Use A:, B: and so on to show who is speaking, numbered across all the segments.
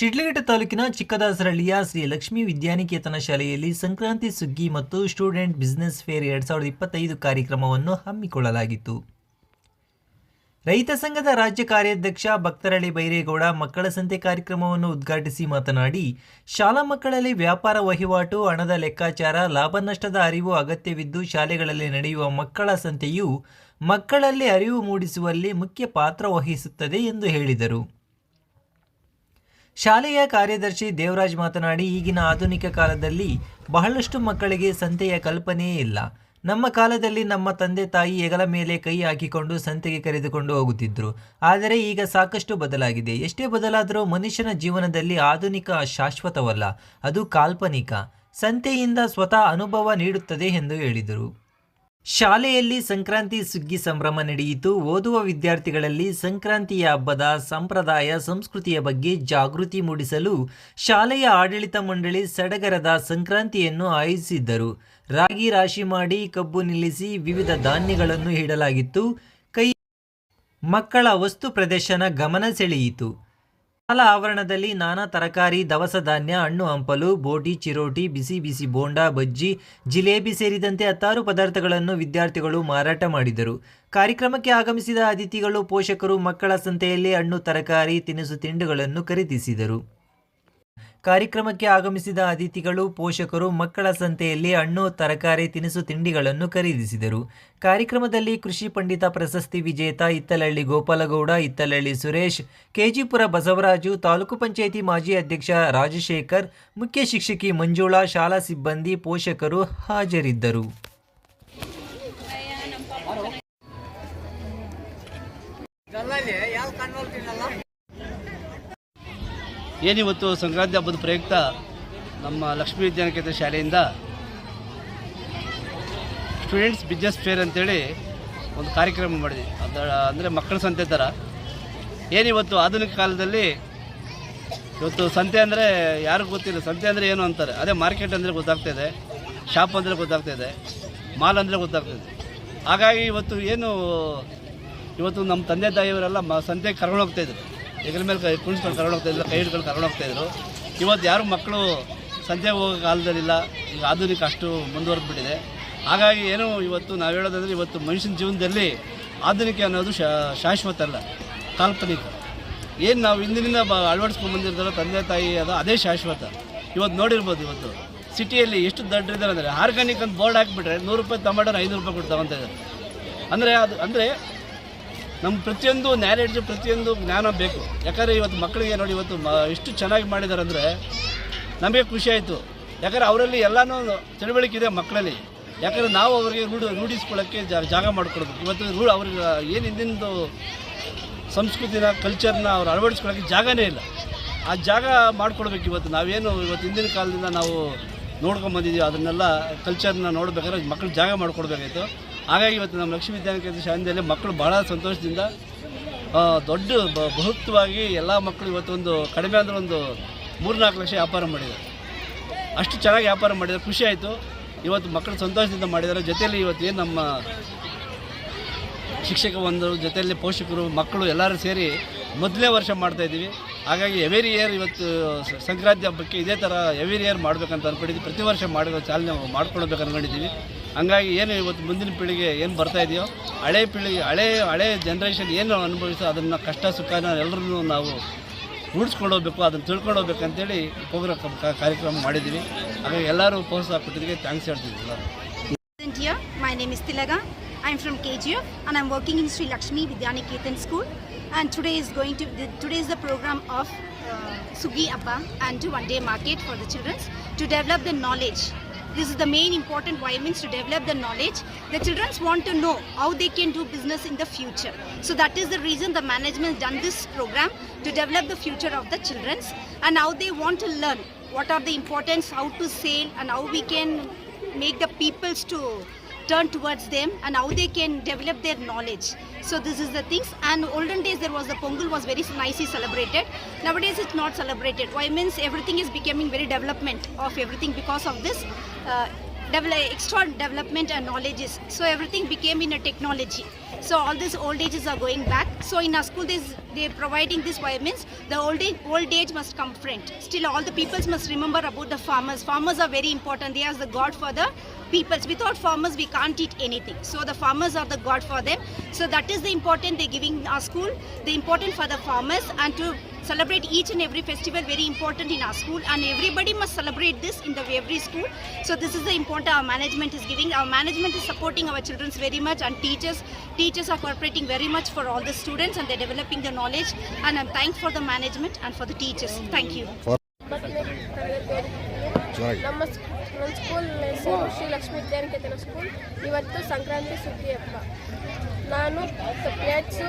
A: ಶಿಡ್ಲಘಟ್ಟ ತಾಲೂಕಿನ ಚಿಕ್ಕದಾಸರಳ್ಳಿಯ ಶ್ರೀ ಲಕ್ಷ್ಮೀ ವಿದ್ಯಾನಿಕೇತನ ಶಾಲೆಯಲ್ಲಿ ಸಂಕ್ರಾಂತಿ ಸುಗ್ಗಿ ಮತ್ತು ಸ್ಟೂಡೆಂಟ್ ಬಿಸಿನೆಸ್ ಫೇರ್ ಎರಡ್ ಸಾವಿರದ ಇಪ್ಪತ್ತೈದು ಕಾರ್ಯಕ್ರಮವನ್ನು ಹಮ್ಮಿಕೊಳ್ಳಲಾಗಿತ್ತು. ರೈತ ಸಂಘದ ರಾಜ್ಯ ಕಾರ್ಯಾಧ್ಯಕ್ಷ ಭಕ್ತರಳ್ಳಿ ಬೈರೇಗೌಡ ಮಕ್ಕಳ ಸಂತೆ ಕಾರ್ಯಕ್ರಮವನ್ನು ಉದ್ಘಾಟಿಸಿ ಮಾತನಾಡಿ, ಶಾಲಾ ಮಕ್ಕಳಲ್ಲಿ ವ್ಯಾಪಾರ ವಹಿವಾಟು, ಹಣದ ಲೆಕ್ಕಾಚಾರ, ಲಾಭ ನಷ್ಟದ ಅರಿವು ಅಗತ್ಯವಿದ್ದು ಶಾಲೆಗಳಲ್ಲಿ ನಡೆಯುವ ಮಕ್ಕಳ ಸಂತೆಯು ಮಕ್ಕಳಲ್ಲಿ ಅರಿವು ಮೂಡಿಸುವಲ್ಲಿ ಮುಖ್ಯ ಪಾತ್ರ ವಹಿಸುತ್ತದೆ ಎಂದು ಹೇಳಿದರು. ಶಾಲೆಯ ಕಾರ್ಯದರ್ಶಿ ದೇವರಾಜ್ ಮಾತನಾಡಿ, ಈಗಿನ ಆಧುನಿಕ ಕಾಲದಲ್ಲಿ ಬಹಳಷ್ಟು ಮಕ್ಕಳಿಗೆ ಸಂತೆಯ ಕಲ್ಪನೆಯೇ ಇಲ್ಲ. ನಮ್ಮ ಕಾಲದಲ್ಲಿ ನಮ್ಮ ತಂದೆ ತಾಯಿ ಹೆಗಲ ಮೇಲೆ ಕೈ ಹಾಕಿಕೊಂಡು ಸಂತೆಗೆ ಕರೆದುಕೊಂಡು ಹೋಗುತ್ತಿದ್ದರು ಆದರೆ ಈಗ ಸಾಕಷ್ಟು ಬದಲಾಗಿದೆ. ಎಷ್ಟೇ ಬದಲಾದರೂ ಮನುಷ್ಯನ ಜೀವನದಲ್ಲಿ ಆಧುನಿಕ ಶಾಶ್ವತವಲ್ಲ, ಅದು ಕಾಲ್ಪನಿಕ. ಸಂತೆಯಿಂದ ಸ್ವತಃ ಅನುಭವ ನೀಡುತ್ತದೆ ಎಂದು ಹೇಳಿದರು. ಶಾಲೆಯಲ್ಲಿ ಸಂಕ್ರಾಂತಿ ಸುಗ್ಗಿ ಸಂಭ್ರಮ ನಡೆಯಿತು. ಓದುವ ವಿದ್ಯಾರ್ಥಿಗಳಲ್ಲಿ ಸಂಕ್ರಾಂತಿಯ ಹಬ್ಬದ ಸಂಪ್ರದಾಯ, ಸಂಸ್ಕೃತಿಯ ಬಗ್ಗೆ ಜಾಗೃತಿ ಮೂಡಿಸಲು ಶಾಲೆಯ ಆಡಳಿತ ಮಂಡಳಿ ಸಡಗರದ ಸಂಕ್ರಾಂತಿಯನ್ನು ಆಯೋಜಿಸಿದ್ದರು. ರಾಗಿ ರಾಶಿ ಮಾಡಿ ಕಬ್ಬು ನಿಲ್ಲಿಸಿ ವಿವಿಧ ಧಾನ್ಯಗಳನ್ನು ಇಡಲಾಗಿತ್ತು. ಕೈ ಮಕ್ಕಳ ವಸ್ತು ಪ್ರದರ್ಶನ ಗಮನ ಸೆಳೆಯಿತು. ಶಾಲಾ ಆವರಣದಲ್ಲಿ ನಾನಾ ತರಕಾರಿ, ದವಸ ಧಾನ್ಯ, ಹಣ್ಣು ಹಂಪಲು, ಬೋಟಿ, ಚಿರೋಟಿ, ಬಿಸಿ ಬಿಸಿ ಬೋಂಡಾ, ಬಜ್ಜಿ, ಜಿಲೇಬಿ ಸೇರಿದಂತೆ ಹತ್ತಾರು ಪದಾರ್ಥಗಳನ್ನು ವಿದ್ಯಾರ್ಥಿಗಳು ಮಾರಾಟ ಮಾಡಿದರು. ಕಾರ್ಯಕ್ರಮಕ್ಕೆ ಆಗಮಿಸಿದ ಅತಿಥಿಗಳು ಪೋಷಕರು ಮಕ್ಕಳ ಸಂತೆಯಲ್ಲಿ ಹಣ್ಣು, ತರಕಾರಿ, ತಿನಿಸು, ತಿಂಡಿಗಳನ್ನು ಖರೀದಿಸಿದರು. ಕಾರ್ಯಕ್ರಮಕ್ಕೆ ಆಗಮಿಸಿದ ಅತಿಥಿಗಳು, ಪೋಷಕರು, ಮಕ್ಕಳ ಸಂತೆಯಲ್ಲಿ ಹಣ್ಣು, ತರಕಾರಿ, ತಿನಿಸು ತಿಂಡಿಗಳನ್ನು ಖರೀದಿಸಿದರು. ಕಾರ್ಯಕ್ರಮದಲ್ಲಿ ಕೃಷಿ ಪಂಡಿತ ಪ್ರಶಸ್ತಿ ವಿಜೇತ ಇತ್ತಲಹಳ್ಳಿ ಗೋಪಾಲಗೌಡ ಇತ್ತಲಹಳ್ಳಿ ಸುರೇಶ್, ಕೆಜಿಪುರ ಬಸವರಾಜು, ತಾಲೂಕು ಪಂಚಾಯಿತಿ ಮಾಜಿ ಅಧ್ಯಕ್ಷ ರಾಜಶೇಖರ್, ಮುಖ್ಯ ಶಿಕ್ಷಕಿ ಮಂಜುಳಾ, ಶಾಲಾ ಸಿಬ್ಬಂದಿ, ಪೋಷಕರು ಹಾಜರಿದ್ದರು.
B: ಏನಿವತ್ತು ಸಂಕ್ರಾಂತಿ ಹಬ್ಬದ ಪ್ರಯುಕ್ತ ನಮ್ಮ ಲಕ್ಷ್ಮೀ ವಿದ್ಯಾನಿಕೇತನ ಶಾಲೆಯಿಂದ ಸ್ಟೂಡೆಂಟ್ಸ್ ಬಿಸ್ನೆಸ್ ಫೇರ್ ಅಂತೇಳಿ ಒಂದು ಕಾರ್ಯಕ್ರಮ ಮಾಡಿದ್ವಿ. ಅದ ಅಂದರೆ ಮಕ್ಕಳ ಸಂತೆ ಥರ ಏನಿವತ್ತು ಆಧುನಿಕ ಕಾಲದಲ್ಲಿ ಇವತ್ತು ಸಂತೆ ಅಂದರೆ ಯಾರಿಗೂ ಗೊತ್ತಿಲ್ಲ. ಸಂತೆ ಅಂದರೆ ಏನು ಅಂತಾರೆ? ಅದೇ ಮಾರ್ಕೆಟ್ ಅಂದರೆ ಗೊತ್ತಾಗ್ತಾಯಿದೆ ಶಾಪ್ ಅಂದರೆ ಗೊತ್ತಾಗ್ತಾಯಿದೆ ಮಾಲ್ ಅಂದರೆ ಗೊತ್ತಾಗ್ತಾ ಇದೆ. ಹಾಗಾಗಿ ಇವತ್ತು ಏನು, ಇವತ್ತು ನಮ್ಮ ತಂದೆ ತಾಯಿಯವರೆಲ್ಲ ಮ ಸಂತೆಗೆ ಕರ್ಕೊಂಡು ಹೋಗ್ತಾಯಿದ್ರು ಹೆಗಲ ಮೇಲೆ ಕೈ ಕುಣಿಸ್ಕೊಂಡು ಕರ್ಕೊಂಡು ಹೋಗ್ತಾಯಿದ್ರು ಕೈ ಹಿಡ್ಕೊಂಡು ಕರ್ಕೊಂಡು ಹೋಗ್ತಾಯಿದ್ರು ಇವತ್ತು ಯಾರು ಮಕ್ಕಳು ಸಂಜೆ ಹೋಗೋ ಕಾಲದಲ್ಲಿಲ್ಲ, ಈಗ ಆಧುನಿಕ ಅಷ್ಟು ಮುಂದುವರೆದ್ಬಿಟ್ಟಿದೆ. ಹಾಗಾಗಿ ಏನು ಇವತ್ತು ನಾವು ಹೇಳೋದಂದರೆ ಇವತ್ತು ಮನುಷ್ಯನ ಜೀವನದಲ್ಲಿ ಆಧುನಿಕ ಅನ್ನೋದು ಶಾಶ್ವತ ಅಲ್ಲ ಕಾಲ್ಪನಿಕ. ಏನು ನಾವು ಹಿಂದಿನಿಂದ ಬ ಅಳವಡಿಸ್ಕೊಂಡು ಬಂದಿರ್ತಾರೋ ತಂದೆ, ತಾಯಿ ಅದು ಅದೇ ಶಾಶ್ವತ. ಇವತ್ತು ನೋಡಿರ್ಬೋದು ಇವತ್ತು. ಸಿಟಿಯಲ್ಲಿ ಎಷ್ಟು ದೊಡ್ಡರಿದ್ದಾರೆ ಅಂದರೆ ಆರ್ಗಾನಿಕ್ ಅಂತ ಬೋರ್ಡ್ ಹಾಕಿಬಿಟ್ರೆ ನೂರು ರೂಪಾಯಿ ತಮಾಟೋರು ಐನೂರು ರೂಪಾಯಿ ಕೊಟ್ಟು ಇದ್ದಾರೆ ಅಂದರೆ ಅದು ಅಂದರೆ ನಮ್ಮ ಪ್ರತಿಯೊಂದು ನ್ಯಾರೇಜ್ ಪ್ರತಿಯೊಂದು ಜ್ಞಾನ ಬೇಕು. ಯಾಕಂದರೆ ಇವತ್ತು ಮಕ್ಕಳಿಗೆ ನೋಡಿ ಇವತ್ತು ಮ ಎಷ್ಟು ಚೆನ್ನಾಗಿ ಮಾಡಿದ್ದಾರೆ ಅಂದರೆ ನಮಗೆ ಖುಷಿ ಆಯಿತು. ಯಾಕಂದರೆ ಅವರಲ್ಲಿ ಎಲ್ಲನೂ ತಿಳುವಳಿಕೆ ಇದೆ ಮಕ್ಕಳಲ್ಲಿ ಯಾಕಂದರೆ ನಾವು ಅವರಿಗೆ ರೂಢ, ರೂಢಿಸ್ಕೊಳ್ಳೋಕ್ಕೆ ಜಾಗ ಮಾಡಿಕೊಡ್ಬೇಕು. ಇವತ್ತು ರೂಢ, ಅವ್ರಿಗೆ ಏನು ಹಿಂದಿಂದು ಸಂಸ್ಕೃತಿನ ಕಲ್ಚರ್ನ ಅವ್ರು ಅಳವಡಿಸ್ಕೊಳ್ಳೋಕ್ಕೆ ಜಾಗನೇ ಇಲ್ಲ. ಆ ಜಾಗ ಮಾಡಿಕೊಡ್ಬೇಕು ಇವತ್ತು. ನಾವೇನು ಇವತ್ತು ಹಿಂದಿನ ಕಾಲದಿಂದ ನಾವು ನೋಡ್ಕೊಂಬಂದಿದ್ದೀವಿ ಅದನ್ನೆಲ್ಲ ಕಲ್ಚರ್ನ ನೋಡ್ಬೇಕಾದ್ರೆ ಮಕ್ಕಳು ಜಾಗ ಮಾಡಿಕೊಡ್ಬೇಕಾಯ್ತು. ಹಾಗಾಗಿ ಇವತ್ತು ನಮ್ಮ ಲಕ್ಷ್ಮೀ ವಿದ್ಯಾನಿಕೇತನ ಶಾಲೆಯಲ್ಲಿ ಮಕ್ಕಳು ಬಹಳ ಸಂತೋಷದಿಂದ ದೊಡ್ಡ ಬಹುತ್ವವಾಗಿ ಎಲ್ಲ ಮಕ್ಕಳು ಇವತ್ತೊಂದು ಕಡಿಮೆ ಅಂದರೆ ಒಂದು ಮೂರ್ನಾಲ್ಕು ಲಕ್ಷ ವ್ಯಾಪಾರ ಮಾಡಿದ್ದಾರೆ. ಅಷ್ಟು ಚೆನ್ನಾಗಿ ವ್ಯಾಪಾರ ಮಾಡಿದ್ದಾರೆ. ಖುಷಿ ಆಯಿತು. ಇವತ್ತು ಮಕ್ಕಳು ಸಂತೋಷದಿಂದ ಮಾಡಿದ್ದಾರೆ. ಜೊತೆಯಲ್ಲಿ ಇವತ್ತು ಏನು ನಮ್ಮ ಶಿಕ್ಷಕ ಒಂದು, ಜೊತೆಯಲ್ಲಿ ಪೋಷಕರು, ಮಕ್ಕಳು ಎಲ್ಲರೂ ಸೇರಿ ಮೊದಲನೇ ವರ್ಷ ಮಾಡ್ತಾ ಇದ್ದೀವಿ. ಹಾಗಾಗಿ ಎವ್ರಿ ಇಯರ್ ಇವತ್ತು ಸಂಕ್ರಾಂತಿ ಹಬ್ಬಕ್ಕೆ ಇದೇ ಥರ ಎವ್ರಿ ಇಯರ್ ಮಾಡಬೇಕಂತ ಅಂದ್ಕೊಂಡಿದ್ದೀವಿ ಪ್ರತಿ ವರ್ಷ ಮಾಡಿರೋ ಚಾಲನೆ ಮಾಡ್ಕೊಳ್ಬೇಕು ಅಂದ್ಕೊಂಡಿದ್ದೀವಿ ಹಂಗಾಗಿ ಏನು ಇವತ್ತು ಮುಂದಿನ ಪೀಳಿಗೆ ಏನು ಬರ್ತಾ ಇದೆಯೋ, ಹಳೆ ಪೀಳಿಗೆ ಹಳೆ ಹಳೆ ಜನ್ರೇಷನ್ ಏನು ಅನುಭವಿಸೋ ಅದನ್ನು ಕಷ್ಟ ಸುಖನ ಎಲ್ಲರೂ ನಾವು ರೂಢಿಸ್ಕೊಂಡು ಹೋಗ್ಬೇಕು ಅದನ್ನು ತಿಳ್ಕೊಂಡು ಹೋಗ್ಬೇಕು ಅಂತೇಳಿ ಪ್ರೋಗ್ರಾಮ್ ಕಾರ್ಯಕ್ರಮ ಮಾಡಿದ್ದೀವಿ ಹಾಗಾಗಿ ಎಲ್ಲರೂ ಪ್ರೋತ್ಸಾಹ ಕೊಟ್ಟಿದ್ದಕ್ಕೆ ಥ್ಯಾಂಕ್ಸ್ ಹೇಳ್ತೀವಿ ಎಲ್ಲರೂ
C: name is Tilaga I is from K G F and I'm working working Sri Lakshmi Vidyaniketan School. And today is going to to today is the programme of Suggi Sugi and to one day market for the children to develop the knowledge. This is the main important why means to develop the knowledge. The children want to know how they can do business in the future. So that is the reason the management done this program to develop the future of the children and how they want to learn what are the importance, how to sail and how we can make the peoples to turn towards them and how they can develop their knowledge so this is the things and olden days there was the pongal was very nicely celebrated nowadays it's not celebrated why means everything is becoming very development of everything because of this uh, extra development and knowledges. So everything became in a technology. So all these old ages are going back. So in our school, they're providing this why means the old age, old age must come front. Still, all the peoples must remember about the farmers. Farmers are very important. They are the god for the peoples. Without farmers, we can't eat anything. So the farmers are the god for them. So that is the important they're giving our school. The important for the farmers and to celebrate each and every festival very important in our school and everybody must celebrate this in the every school so this is the important our management is giving our management is supporting our children very much and teachers teachers are cooperating very much for all the students and they're developing the knowledge and i'm thankful for the management and for the teachers thank you
D: ನಮ್ಮ school ಹೆಸರು Shri Lakshmi Vidyaniketan school ಇವತ್ತು ಸಂಕ್ರಾಂತಿ ಸುಗ್ಗಿ ಹಬ್ಬ. ನಾನು plates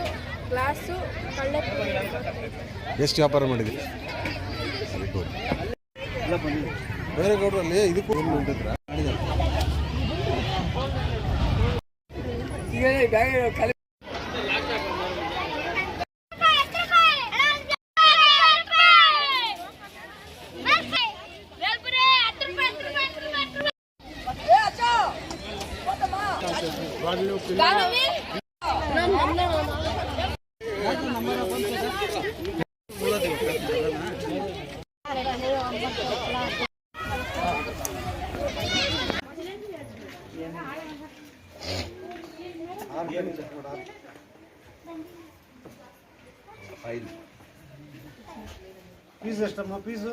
D: glass ಕಳ್ಳೆ
E: ಎಷ್ಟು ವ್ಯಾಪಾರ ಮಾಡಿದ್ರಿ? ಬೇರೆ ಗೌಡ್ರಲ್ಲಿ ಇದಕ್ಕೂ ಏನು ಹೊಂಟಿದ್ರ ಫೀಸ್ ಎಷ್ಟಮ್ಮ ಫೀಸು